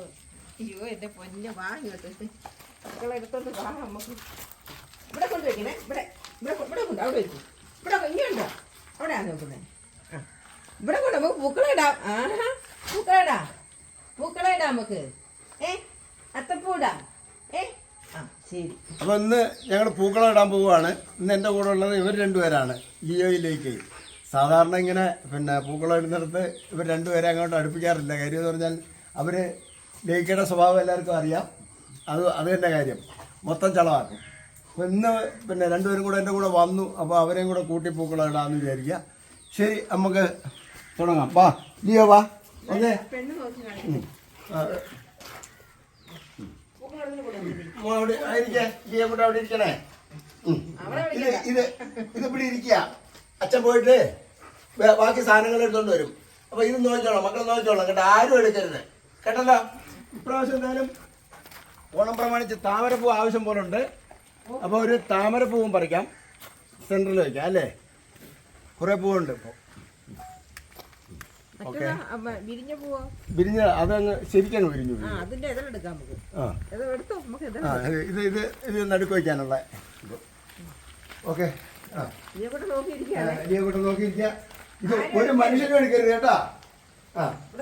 അയ്യോ എന്റെ പൊന്നെ വാ ഇങ്ങോട്ട് മക്കളെ എടുത്തോണ്ട് വാ നമുക്ക്. ഇവിടെ കൊണ്ട് ഇവിടെ. ഇവിടെ ഇവിടെ കൊണ്ട് അവിടെ വെക്കും. ഇവിടെ ഇങ്ങോട്ടോ അവിടെയാണ് നോക്കുന്നത് ആ. ഇവിടെ കൊണ്ട് നമുക്ക് പൂക്കളെ ഇടാം. ആഹാ പൂക്കളെ ഇടാം. പൂക്കളെ ഇടാം നമുക്ക്. ഏ? അത്തപ്പൂ ഏ? ശരി. അപ്പോൾ ഇന്ന് ഞങ്ങൾ പൂക്കളം ഇടാൻ പോവുകയാണ്. ഇന്ന് എന്റെ കൂടെ ഉള്ളത് ഇവർ രണ്ടുപേരാണ്. ലിയോയിലേക്ക് സാധാരണ ഇങ്ങനെ പിന്നെ പൂക്കളം ഇടുന്നിടത്ത് ഇവർ രണ്ടുപേരെ അങ്ങോട്ട് അടുപ്പിക്കാറില്ല. കാര്യം എന്ന് പറഞ്ഞാൽ അവർ ലേക്കയുടെ സ്വഭാവം എല്ലാവർക്കും അറിയാം. അത് അത് തന്നെ കാര്യം. മൊത്തം ചളവാക്കും. അപ്പോൾ ഇന്ന് പിന്നെ രണ്ടുപേരും കൂടെ എന്റെ കൂടെ വന്നു. അപ്പോൾ അവരെയും കൂടെ കൂട്ടി പൂക്കളം ഇടാമെന്ന് വിചാരിക്കുക. ശരി നമുക്ക് തുടങ്ങാം. വാ ലിയോ വാ. ഓക്കെ അവിടെ ലിയോ കൂടെ അവിടെ ഇരിക്കണേ? ഇത് ഇത് ഇത് ഇവിടെ ഇരിക്കുക. അച്ഛൻ പോയിട്ട് ബാക്കി സാധനങ്ങൾ എടുത്തോണ്ട് വരും. അപ്പൊ ഇത് നോക്കിക്കോളാം. മക്കൾ നോക്കിക്കോളാം. കേട്ടോ ആരും എടുക്കരുത്. കേട്ടല്ലോ? ഇപ്രാവശ്യം എന്തായാലും ഓണം പ്രമാണിച്ച് താമരപ്പൂ ആവശ്യം പോലെ ഉണ്ട് അപ്പോൾ ഒരു താമരപ്പൂവും പറിക്കാം. സെന്ററിൽ വെക്കാം അല്ലേ? കുറേ പൂവുണ്ട് ഇപ്പോൾ ഓക്കെ. വിരിഞ്ഞ അതങ്ങ് ശരിക്കങ്ങ് വിരിഞ്ഞു ആ ഇത് ഇത് ഇത് നടുക്ക് വയ്ക്കാനുള്ള ഓക്കെ. ആ. ഇതിനെ നോക്കിയിരിക്കുക. ഇത് ഒരു മനുഷ്യനും എടുക്കരുത് കേട്ടാ.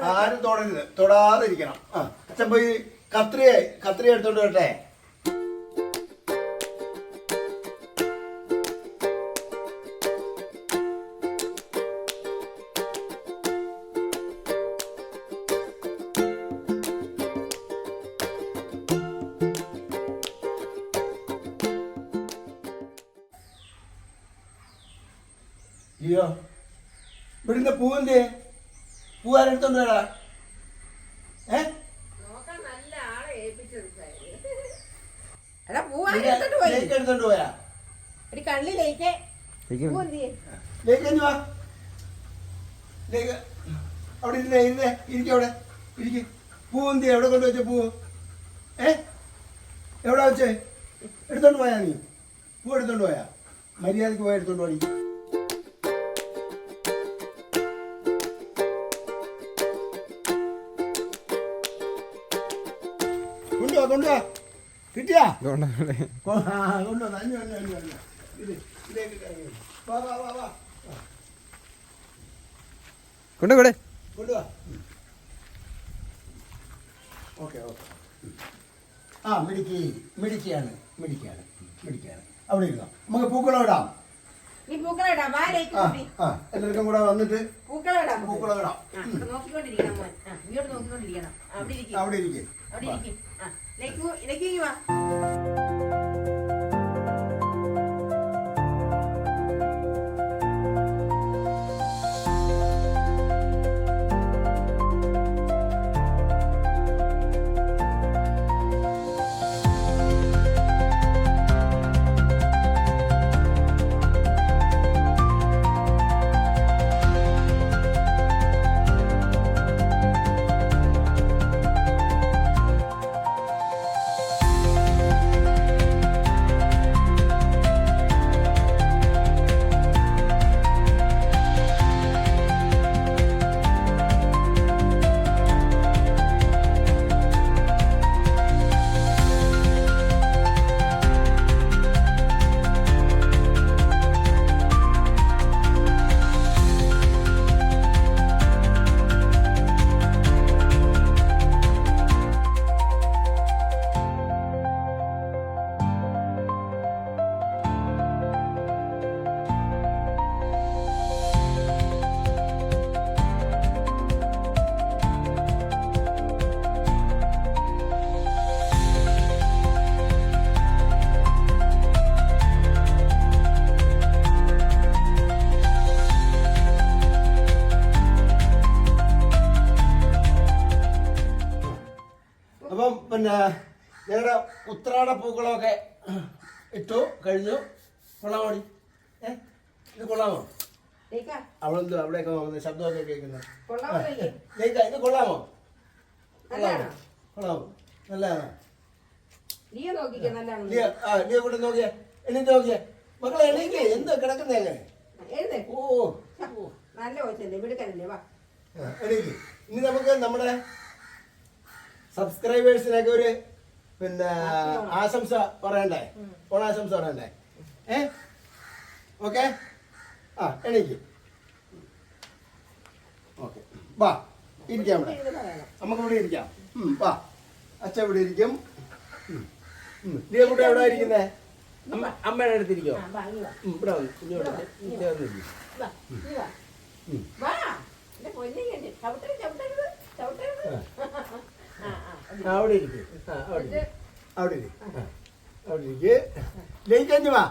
ആരും തൊടരുത്. തൊടാതിരിക്കണം. ആ അച്ഛൻ പോയി കത്രിയെ കത്രി എടുത്തോണ്ട് വരട്ടെ. അയ്യോ ഇവിടുത്തെ പൂവിന്റെ പൂവാരെടുത്തോണ്ട് വരാ ഏ പോയി. ലേക്ക് എടുത്തോണ്ട് ലേക്ക് ലേക്ക്. അവിടെ ഇരിക്ക അവിടെ. ഇരിക്ക്. എവിടെ കൊണ്ട് വെച്ച പൂ ഏ? എവിടെ വെച്ചേ? എടുത്തോണ്ട് പോയാ നീ. പൂ എടുത്തോണ്ട് പോയാ. മര്യാദയ്ക്ക് പോയാ എടുത്തോണ്ട് പോയി കൊണ്ടുവാ. കിട്ടിയാ? കൊണ്ടുവന്നു അഞ്ഞു അഞ്ഞു അഞ്ഞു അഞ്ഞു. ഇത് ഇതിലേക്ക് വാ വാ വാ വാ. കൊണ്ടുകൂടെ കൊണ്ടുവാ. Okay okay. ആ മിടുക്കി മിടുക്കിയാണ് മിടുക്കിയാണ് മിടുക്കിയാണ്. അവിടെ ഇരുന്നോ. നമുക്ക് പൂക്കളം ഇടാം. നീ പൂക്കളം ഇടാം. വാലേക്ക് ആ എല്ലാവർക്കും കൂടെ വന്നിട്ട് പൂക്കളം ഇടാം. പൂക്കളം ഇടാം. അവിടെ ഇരിക്കും. അവിടെ ഇരിക്കേ. അവിടെ ഇരിക്കും അപ്പം പിന്നെ ഞങ്ങളുടെ ഉത്രാട പൂക്കളൊക്കെ ഇട്ടു കഴിഞ്ഞു. കൊള്ളാമോടി ഏ? ഇത് കൊള്ളാമോ? അവളെന്തോ അവിടെയൊക്കെ നോക്കുന്നത് ശബ്ദമൊക്കെ കേൾക്കുന്നത്. കൊള്ളാമോ ഇത് കൊള്ളാമോ? നല്ലതാണോ? കൊള്ളാമോ? നല്ലതാണ്? നീ കൂടെ നോക്കിയേ. എണീറ്റ് നോക്കിയേ. മക്കളെ എണീക്കേ. എന്ത് കിടക്കുന്നേ അങ്ങനെ? ഓ. നല്ല എണീക്ക്. ഇനി നമുക്ക് നമ്മുടെ സബ്സ്ക്രൈബേഴ്സിനൊക്കെ ഒരു പിന്നെ ആശംസ പറയണ്ടേ? ഓണാശംസ പറയണ്ടേ? ഏ? ഓക്കെ? ആ എണീക്ക്. ഓക്കെ. വാ ഇരിക്കാം ഇവിടെ. നമുക്ക് ഇവിടെ ഇരിക്കാം. വാ. അച്ഛൻ ഇവിടെ ഇരിക്കും. നീ കൂട്ടി എവിടെ ഇരിക്കുന്നേ? അമ്മ അമ്മയുടെ അടുത്തിരിക്കോ? ഇവിടെ വന്ന് ഇങ്ങോട്ട്. ഇവിടെ വന്നിരിക്ക്. വാ, നീ വാ. ഉം. വാ. എന്റെ പൊന്നു കണ്ടി. ചവിട്ടരുത്, ചവിട്ടരുത്, ചവിട്ടരുത്. ആ, ആ, അത് ആ, അവിടെ ഇരിക്കും. അവിടെ ഇരിക്ക്. അവിടെ ഇരിക്ക്. ആ, ലേക്കഞ്ഞു വാ.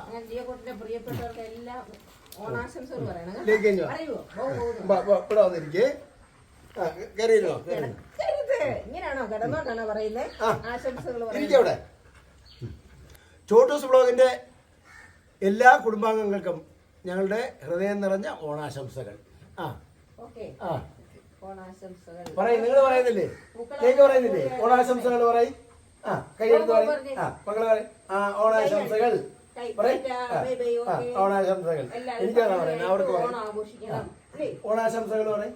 ഇവിടെ വന്നിരിക്ക്. ഇങ്ങനെയാണോ? കിടന്നോണ്ടാണോ. ആശംസകൾ ഇരിക്കവിടെ ചോട്ടൂസ് ബ്ലോഗിന്റെ എല്ലാ കുടുംബാംഗങ്ങൾക്കും ഞങ്ങളുടെ ഹൃദയം നിറഞ്ഞ ഓണാശംസകൾ. ആ. ഓക്കെ. ആ. പറയും നിങ്ങൾ പറയുന്നില്ലേ? കേക്ക് പറയുന്നില്ലേ? ഓണാശംസകൾ പറയും. ആ കൈയെടുത്ത് പറയും. ആ മക്കൾ പറയും. ആ ഓണാശംസകൾ. ഓണാശംസകൾ. എനിക്കാണ് പറയുന്നത് അവർക്ക് പറയും. ഓണാശംസകൾ പറയും.